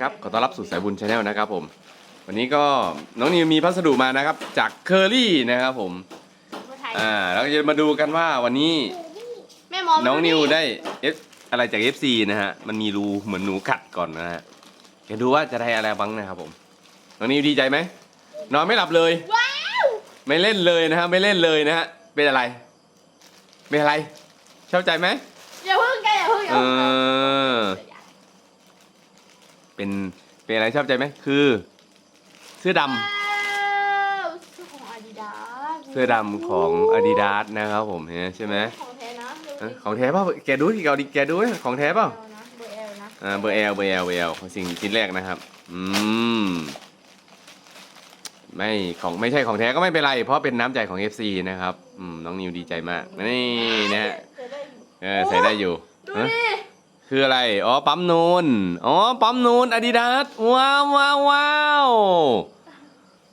ครับขอต้อนรับสู่สายบุญชาแนลนะครับผม วันนี้ก็น้องนิวมีพัสดุมานะครับ จากเคอรี่นะครับผมคนไทยอ่าเราจะมาดูกันว่าวันนี้แม่หมอน้องนิวมาได้เอฟอะไรจาก FC นะฮะมันมีรูเหมือนหนูกัดก่อนนะฮะเดี๋ยวดูว่าจะได้อะไรบ้างนะครับผม น้องนิวดีใจไหมนอนไม่หลับเลย ว้าวไม่เล่นเลยนะฮะไม่เล่นเลยนะฮะเป็นอะไรเป็นอะไรชอบใจไหมอย่าพึ่งแกอย่าพึ่งอย่าเอพึ่งอ เป็นเป็นอะไรชอบใจไหมคือ เสื้อดำว้าวเสื้อของอาดิดาสเสื้อดำของ Adidas นะครับผมเห็นไหมใช่ไหมของแท้นะดูเอ้ยดิของแท้เปล่าแกดูที่เกาดิแกดูดิของแท้เปล่าเอนะเบอร์เอลนะอ่าเบอร์ L เบอร์ L เบอร์ L ของสิ่งชิ้นแรกนะครับ อืม ไม่ของไม่ใช่ของแท้ก็ไม่เป็นไร เพราะเป็นน้ำใจของ FC นะครับ อืมน้องนิวดีใจมาก นี่นะฮะเสื้อได้อยู่เออใส่ได้อยู่ดูฮะดิ คืออะไร อ๋อ ปั๊มนูน อ๋อ ปั๊มนูน Adidas ว้าวว้าวว้าว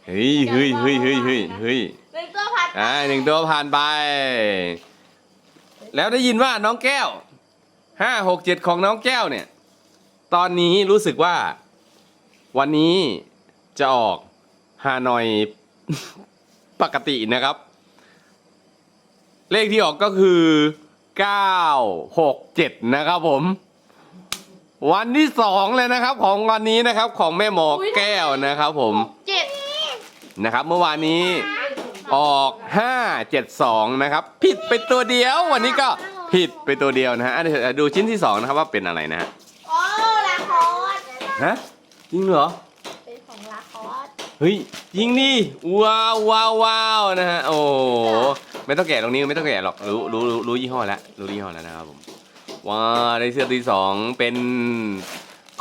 เฮ้ยเฮ้ยเฮ้ยเฮ้ยเฮ้ยเฮ้ยหนึ่งตัวพันอ่าหนึ่งตัวผ่านไป แล้วได้ยินว่าน้องแก้วห้าหกเจ็ดของน้องแก้วเนี่ย ตอนนี้รู้สึกว่า วันนี้จะออกฮานอยปกตินะครับ เลขที่ออกก็คือเก้าหกเจ็ดนะครับผม วันที่สองเลยนะครับ ของวันนี้นะครับของแม่หมอแก้วนะครับผมเจ็ดนะครับ เมื่อวานนี้ออก 572 นะครับ ผิดไปตัวเดียว วันนี้ก็ผิดไปตัวเดียวนะฮะอะเดี๋ยวดูชิ้นที่ 2 นะครับว่าเป็นอะไรนะฮะโอ้ลาคอสฮะจริงเหรอ เป็นของลาคอสเฮ้ยยิงดิว้าวว้าวว้าวนะฮะโอ้โหไม่ต้องแกะตรงนี้ไม่ต้องแกะหรอกรู้รู้รู้รู้ยี่ห้อแล้วรู้ยี่ห้อแล้วนะครับผม ว้าวได้เสื้อตัวที่สองเป็น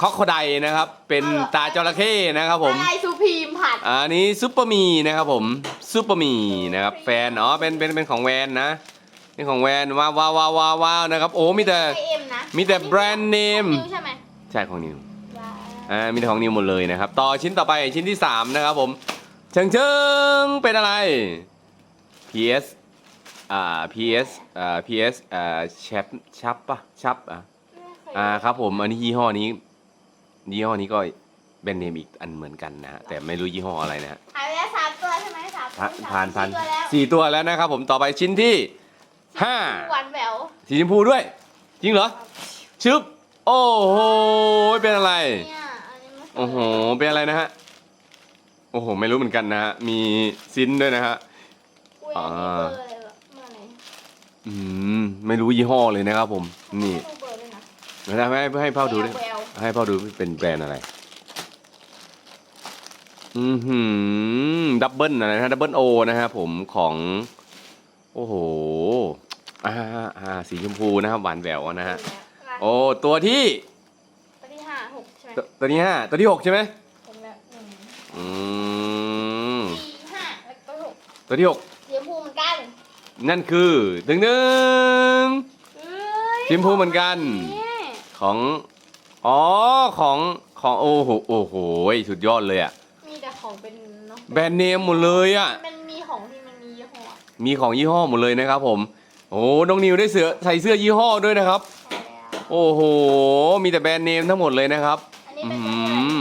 คอกโคไดนะครับ เป็นตาจระเข้นะครับผมอะไรซูพีมผัดอันนี้ซุปเปอร์มีนะครับผมซุปเปอร์มีนะครับแฟนอ๋อเป็นเป็นเป็นของแวนนะเป็นของแวนว้าวว้าวว้าวว้าวว้าวนะครับโอ้มีแต่ไอเอ็มนะมีแต่แบรนด์เนมนิวใช่ไหมใช่ของนิวว้าวอ่ามีแต่ของนิวหมดเลยนะครับ ต่อชิ้นต่อไปชิ้นที่ 3 นะครับผมเชิงเชิงเป็นอะไร PS อ่า PS อ่า PS อ่าชับชับปะชับอะอ่าครับผมอันนี้ยี่ห้อนี้ยี่ห้อนี้ก็แบรนด์เนมอีกอันเหมือนกันนะฮะแต่ไม่รู้ยี่ห้ออะไรนะฮะหายไปแล้วสามตัวใช่ไหมสามผ่าตัวผ่านผ่านสี่ตัวแล้วสี่ตัวแล้วนะครับผมต่อไปชิ้นที่ห้า หวานแหววสีชมพูด้วย จริงเหรอ ชึบ โอ้โห เป็นอะไร เนี่ยอันนี้มันโอ้โห เป็นอะไรนะฮะ โอ้โห ไม่รู้เหมือนกันนะฮะ มีซินด้วยนะฮะ อุ้ยอันนี้เบอร์อะไรวะเมื่อไหร่ อืมไม่รู้ยี่ห้อเลยนะครับผม นี่ดูเบอร์ด้วยนะเดี๋ยวนะให้ให้พ่อดูด้วยแววให้พ่อดูเป็นแบรนด์อะไร อือหือดับเบิลอะไรนะดับเบิลโอนะฮะผมของ โอ้โหอ่าอ่าสีชมพูนะครับหวานแหววนะฮะ โอ้ตัวที่ตัวที่ห้าหกใช่ไหมตัวตัวที่ห้าตัวที่หกใช่ไหมผมแล้วหนึ่งอืมสี่ห้าแล้วก็หกตัวที่หก สีชมพูเหมือนกัน นั่นคือดึงดึงเอ้ยสีชมพูเหมือนกันเนี่ยของ อ๋อ ของ ของโอ้โห โอ้โห สุดยอดเลยอะมีแต่ของเป็นเนาะแบรนด์เนมหมดเลยอะ มันมีของที่มันมียี่ห้อมีของยี่ห้อหมดเลยนะครับผม โอ้น้องนิวได้เสือใส่เสื้อยี่ห้อด้วยนะครับใช่แล้วโอ้โห มีแต่แบรนด์เนมทั้งหมดเลยนะครับ อันนี้เป็นอื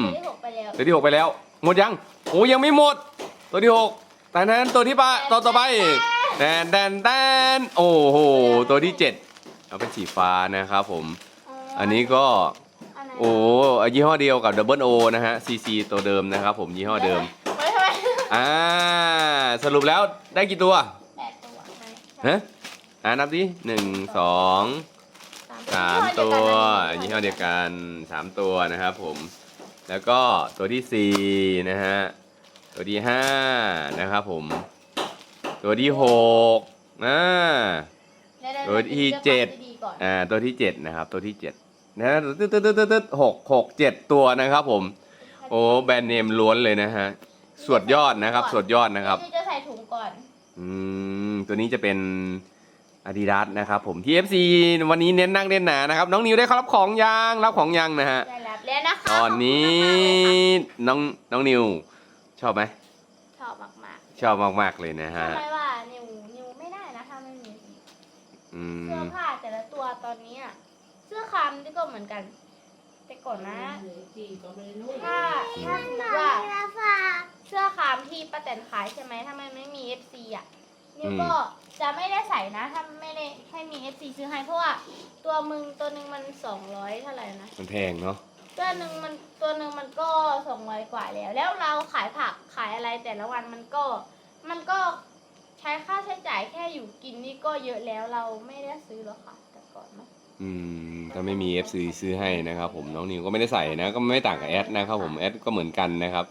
ตัวที่หกไปแล้วตัวที่หกไปแล้ว หมดยัง โอ้ยังไม่หมด ตัวที่หกแต่นั้นตัวที่ปะต่อต่อไป แดนแดนแดนโอ้โห ตัวที่เจ็ดเอาเป็นสีฟ้านะครับผม อันนี้ก็อันไหนโอ้ยี่ห้อเดียวกับดับเบิลโอนะฮะซีซีตัวเดิมนะครับผมยี่ห้อเดิม ไว้ทำไมอ่า สรุปแล้วได้กี่ตัวแปดตัวไหนฮะอ่านับดิหนึ่งสองสามตัวยี่ห้อเดียวกันสามตัวนะครับผม แล้วก็ตัวที่สี่นะฮะ ตัวที่ห้านะครับผม ตัวที่หกอ่าตัวที่เจ็ดอ่าตัวที่เจ็ดนะครับ ตัวที่เจ็ดนะตึ๊ดตึ๊ดตึ๊ดตึ๊ดตึ๊ดหกหกเจ็ดตัวนะครับผม โอ้แบรนด์เนมล้วนเลยนะฮะสวดยอดนะครับสวดยอดนะครับนี่จะใส่ถุงก่อนอืมตัวนี้จะเป็น Adidas นะครับผมที่ FC วันนี้เน้นนั่งเน้นหนานะครับ น้องนิวได้เข้ารับของยังรับของยังนะฮะได้รับแล้วนะคะตอนนี้ขอบคุณมากๆเลยค่ะน้องน้องนิวชอบไหมชอบมาก ชอบมากๆเลยนะๆฮะทำไมว่านิวนิวไม่ได้นะถ้าไม่มีอืเสื้อมผ้าแต่ละตัวตอนนี้อะเสื้อคามนี่ก็เหมือนกัน แต่ก่อนนะจีก็ไม่ได้นุ่งถ้าถ้าสมมติว่าเสื้อคามที่ป้าแตนขายใช่ไหมถ้ามันไม่มี FC อะนิวก็จะไม่ได้ใส่นะ ถ้าไม่ได้ให้มี FC ซื้อให้เพราะว่าตัวมึงตัวหนึ่งมันสองร้อยเท่าไหร่นะ มันแพงเนาะ ตัวหนึ่งมันตัวหนึ่งมันก็สองร้อยกว่าแล้ว แล้วเราขายผักขายอะไรแต่ละวันมันก็ มันก็ใช้ค่าใช้จ่ายแค่อยู่กินนี่ก็เยอะแล้วเราไม่ได้ซื้อหรอกค่ะ แต่ก่อนเนอะอืมถ้าไม่มี FC ซื้อให้นะครับผมน้องนิวก็ไม่ได้ใส่นะ ก็ไม่ต่างกับแอดนะครับผมแอดก็เหมือนกันนะครับ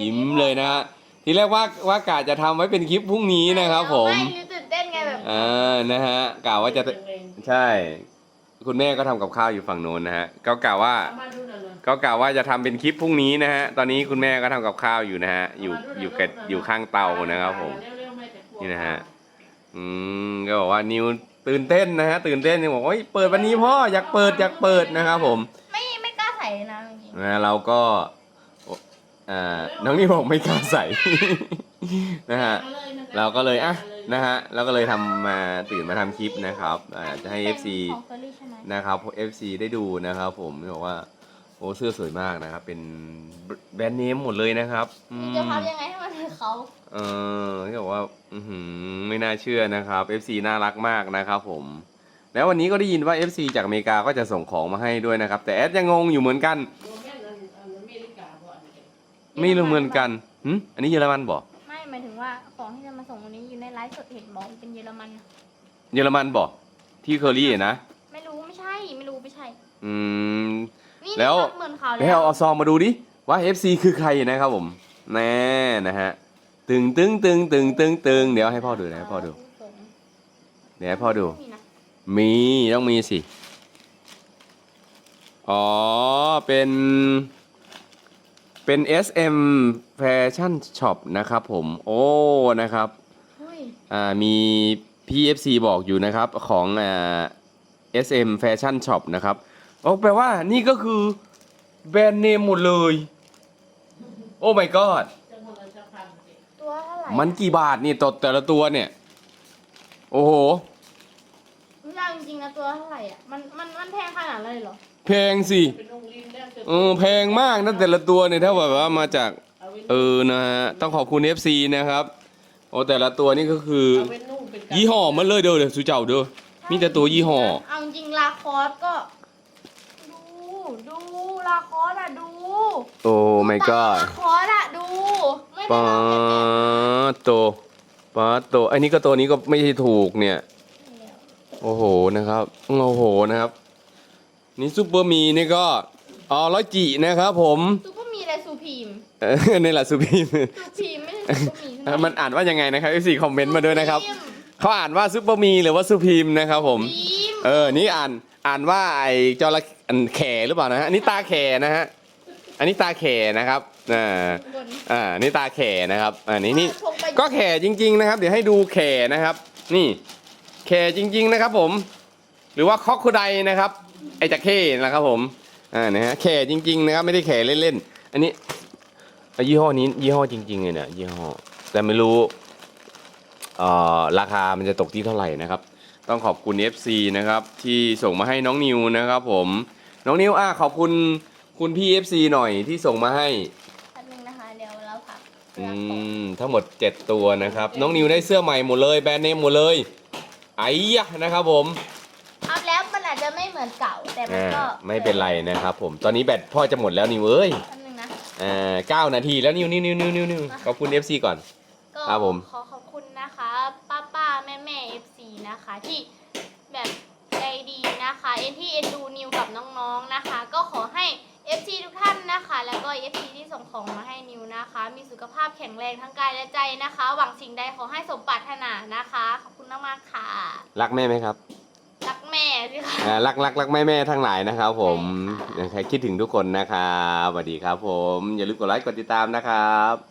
ยิ้มเลยนะฮะทีแรกว่าว่ากะจะทำไว้เป็นคลิปพรุ่งนี้นะครับ ผมไม่รู้ตื่นเต้นไงแบบ อ่านะฮะกะว่าจะเองใช่ คุณแม่ก็ทำกับข้าวอยู่ฝั่งโน้นนะฮะก็กะว่าเอามาดูหน่อยเลยก็กะว่าจะทำเป็นคลิปพรุ่งนี้นะฮะตอนนี้คุณแม่ก็ทำกับข้าวอยู่นะฮะอยู่อยู่กับอยู่ข้างเตานะครับผมเร็วๆแม่จกลัวนี่นะฮะอืมก็บอกว่านิวตื่นเต้นนะฮะตื่นเต้นยังบอกว่าเฮ้ยเปิดวันนี้พ่ออยากเปิดอยากเปิดนะครับผม ไม่ไม่กล้าใส่นะจริงนะเราก็อ่าน้องนี่บอกไม่กล้าใส่นะฮะเราก็เลยอะ นะฮะเราก็เลยทำมาตื่นมาทำคลิปนะครับอ่าจะให้ๆ FC เป็นของเฟอร์รี่ใช่ไหมนะครับ FC ได้ดูนะครับผมบอกว่าโอ้เสื้อสวยมากนะครับ เป็นแบรนด์เนมหมดเลยนะครับอืมึงมจะทำยังไงให้มันเป็นเขาเออที่บอกว่าอือหือไม่น่าเชื่อนะครับ FC น่ารักมากนะครับผม แล้ววันนี้ก็ได้ยินว่า FC จากอเมริกาก็จะส่งของมาให้ด้วยนะครับ แต่แอดยังงงอยู่เหมือนกันไม่รู้เหมือนกันหึอันนี้เยอรมันบอกไม่หมายถึง ว่าของที่จะมาส่งวันนี้อยู่ในไลฟ์สดเห็นบอกเป็นเยอรมันนะเยอรมันบอกที่เคอรี่นะ ไม่รู้ไม่ใช่ไม่รู้ไม่ใช่ อืม นี่แล้วนี่เหมือนเขาแล้วเอาซองมาดูดิว่า FC คือใครนะครับผมแน่นะฮะตึงตึงตึงตึงตึงตึงเดี๋ยวให้พ่อดูนะให้พ่อดูเดี๋ยวให้พ่อดูนี่นะมีต้องมีสิ อ๋อ เป็น เป็น SM Fashion Shop นะครับผม โอ้ นะครับเฮ้ยอ่า มี PFC บอกอยู่นะครับของอ่า SM Fashion Shop นะครับ โอ้แปลว่านี่ก็คือแบรนด์เนมหมดเลย โอ้ my god ตัวเท่าไหร่มันกี่บาทนี่ตดแต่ละตัวเนี่ย โอ้โหไม่ได้จริงๆนะตัวเท่าไหร่อะ มันมันมันแพงขนาดนั้นเลยเหรอ แพงสิ เออแพงมากนะแต่ละตัวเนี่ยถ้าแบบว่ามาจากเออนะฮะต้องขอบคุณ FC นะครับโอ้แต่ละตัวนี่ก็คือยี่ห้อมันเลยเด้อเดี๋ยวสุเจ้าเด้อมีแต่ตัวยี่ห้อ เอาจริงๆลาคอสก็ ดู ดูลาคอสอะดูโอ้ my god ลาคอสอะดู ไม่ได้ปาแบบโตปาโตอันนี้ก็ตัวนี้ก็ไม่ใช่ถูกเนี่ย โอ้โหนะครับ โอ้โหนะครับ นี่ซูเปอร์มีนี่ก็ อ๋อร้อยจีนะครับผม ซูเปอร์มีอะไรซูพีมเออนี่แหละซูพีมซูพีมไม่ใช่ซูเปอร์มีเออมันอ่านว่ายังไงนะครับ FC คอมเมนต์มาด้วยนะครับซูเขาอ่านว่าซูเปอร์มีหรือว่าซูพีมนะครับผม พีมเออ นี่อ่านอ่านว่าไอ้จระอันแขหรือเปล่านะฮะอันนี้ตาแขนะฮะ อันนี้ตาแขนะครับ อ่า บนอ่า นี่ตาแขนะครับ อันนี้นี่พกไปก็แขจริง ๆ นะครับ เดี๋ยวให้ดูแขนะครับ นี่ แขจริง ๆ นะครับผม หรือว่าคอกโคไดนะครับ ไอ้จะเข้นะครับผม อ่านะฮะแขจริง ๆ นะครับไม่ได้แขเล่นๆอันนี้อะยี่ห้อนี้ยี่ห้อจริงๆเลยเนี่ยยี่ห้อแต่ไม่รู้เอ่อราคามันจะตกที่เท่าไหร่นะครับ ต้องขอบคุณ FC นะครับที่ส่งมาให้น้องนิวนะครับผมน้องนิวอะขอบคุณคุณพี่ FC หน่อยที่ส่งมาให้แป๊บนึงนะคะเดี๋ยวเราพักอืมทั้งหมด 7 ตัวนะครับ น้องนิวได้เสื้อใหม่หมดเลยแบรนด์เนมหมดเลยไอ้ยะนะครับผม แต่มันอ่าก็ไม่เป็นไรนะครับผมตอนนี้แบตพ่อจะหมดแล้วนิวเอ้ยแป๊บนึงนะอ่าเก้านาทีแล้วนิวนิวนิวนิวนิวนิวขอบคุณ FC ก่อน ก็ครับผม ขอขอบคุณนะคะป้าป้าแม่แม่เอฟซีนะคะ ที่แบบใจดีนะคะเอ็นที่เอ็นดูนิวกับน้องๆนะคะ ก็ขอให้ FC ทุกท่านนะคะ แล้วก็ FC ที่ส่งของมาให้นิวนะคะ มีสุขภาพแข็งแรงทั้งกายและใจนะคะ หวังสิ่งใดขอให้สมปรารถนานะคะ ขอบคุณมากๆค่ะ รักแม่ไหมครับรัก แม่สิคะ อ่ารักรักรักแม่แม่ทั้งหลายนะครับผมใช่ค่ะ ยังใครคิดถึงทุกคนนะครับสวัสดีครับผม อย่าลืมกดไลค์กดติดตามนะครับ